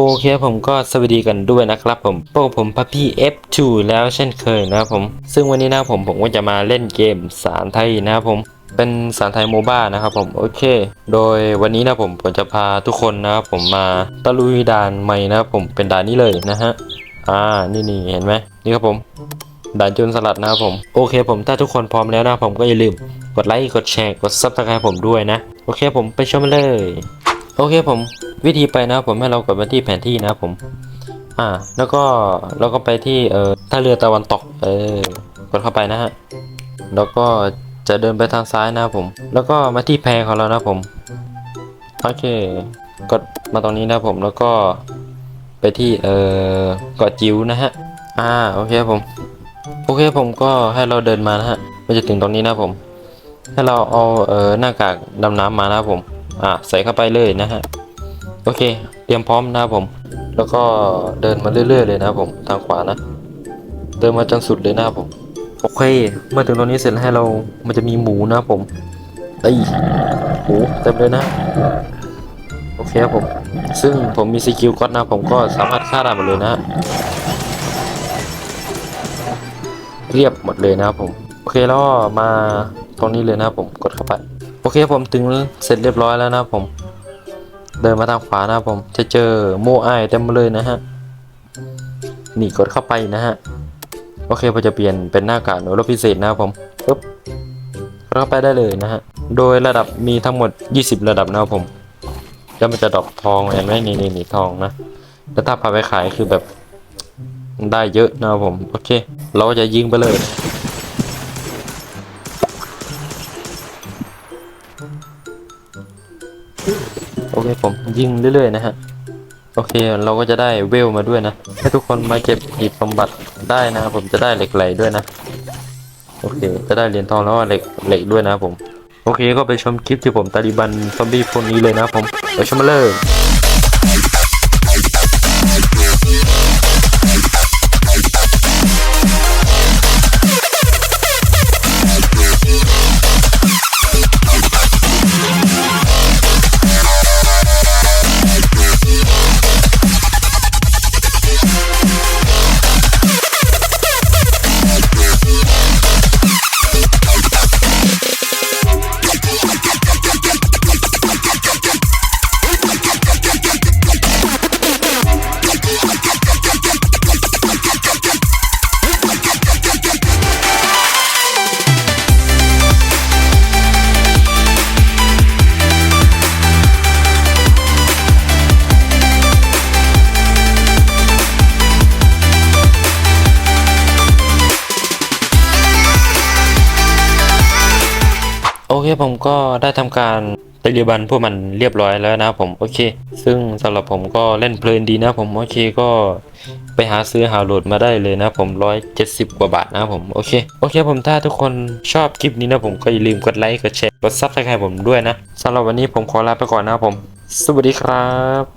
โอเคผมก็สวัสดีกันด้วยนะครับผมพวกผมพัพพี่ F2 แล้วเช่นเคยนะครับผม ซึ่งวันนี้นะผมผมก็จะมาเล่นเกมสารไทยนะครับผม เป็นสารไทยโมบ้านะครับผม โอเค โดยวันนี้นะผมผมจะพาทุกคนนะครับผมมาตะลุยด่านใหม่นะครับผมเป็นด่านนี้เลยนะฮะ อ่า นี่นี่เห็นไหมนี่ครับผม ด่านจนสลัดนะครับผม โอเค ผมถ้าทุกคนพร้อมแล้วนะผมก็อย่าลืมกดไลค์ กดแชร์ กดซับสไครต์ผมด้วยนะ โอเคผมไปชมเลย โอเคผม วิธีไปนะผมให้เรากดมาที่แผนที่นะผม อ่า แล้วก็เราก็ไปที่เอ่อท่าเรือตะวันตก เออกดเข้าไปนะฮะ แล้วก็จะเดินไปทางซ้ายนะผม แล้วก็มาที่แพของเรานะผม โอเค กดมาตรงนี้นะผม แล้วก็ไปที่เอ่อเกาะจิ๋วนะฮะ อ่า โอเคผม โอเคผมก็ให้เราเดินมานะฮะไปจะถึงตรงนี้นะผม ให้เราเอาเอ่อหน้ากากดำน้ำมานะผม อ่า ใส่เข้าไปเลยนะฮะ โอเค เตรียมพร้อมนะครับผม แล้วก็เดินมาเรื่อย ๆ เลยนะครับผมทางขวานะ เดินมาจนสุดเลยนะครับผม โอเค เมื่อถึงตรงนี้เสร็จแล้วให้เรา มันจะมีหมูนะครับผมไอ้ยหมูเต็มเลยนะ โอเคครับผม ซึ่งผมมีสกิลก็อดนะผมก็สามารถฆ่าได้หมดเลยนะเรียบหมดเลยนะครับผม โอเคแล้วมาตรงนี้เลยนะครับผมกดเข้าไป โอเคผมถึงเสร็จเรียบร้อยแล้วนะครับผม เดินมาทางขวานะผม จะเจอโมไอเต็มเลยนะฮะ นี่กดเข้าไปนะฮะ โอเคผมจะเปลี่ยนเป็นหน้ากากหน่วยรบพิเศษนะผมปึ๊บเข้าไปได้เลยนะฮะ โดยระดับมีทั้งหมด 20 ระดับนะผม แล้วมันจะดอปทองเห็นไหมนี่นี่นี่ทองนะ แล้วถ้าพาไปขายคือแบบได้เยอะนะผม โอเค เราก็จะยิงไปเลย โอเคผมยิงเรื่อยๆนะฮะ โอเคเราก็จะได้เวลมาด้วยนะ ให้ทุกคนมาเก็บหีบสมบัติได้นะผมจะได้เหล็กไหลด้วยนะ โอเค จะได้เหรียญทองแล้วก็เหล็กเหล็กด้วยนะผม โอเคก็ไปชมคลิปที่ผมตาลิบันซอมบี้พวกนี้เลยนะผมไปชมมาเลย โอเคผมก็ได้ทำการตาลิบันพวกมันเรียบร้อยแล้วนะผมโอเค ซึ่งสำหรับผมก็เล่นเพลินดีนะผมโอเคก็ไปหาซื้อหาโหลดมาได้เลยนะผมรับผม170กว่าบาทนะผมโอเคโอเคผมถ้าทุกคนชอบคลิปนี้นะผมก็อย่าลืมกดไลค์กดแชร์กดซับสไครต์ผมด้วยนะสำหรับวันนี้ผมขอลาไปก่อนนะผม สวัสดีครับ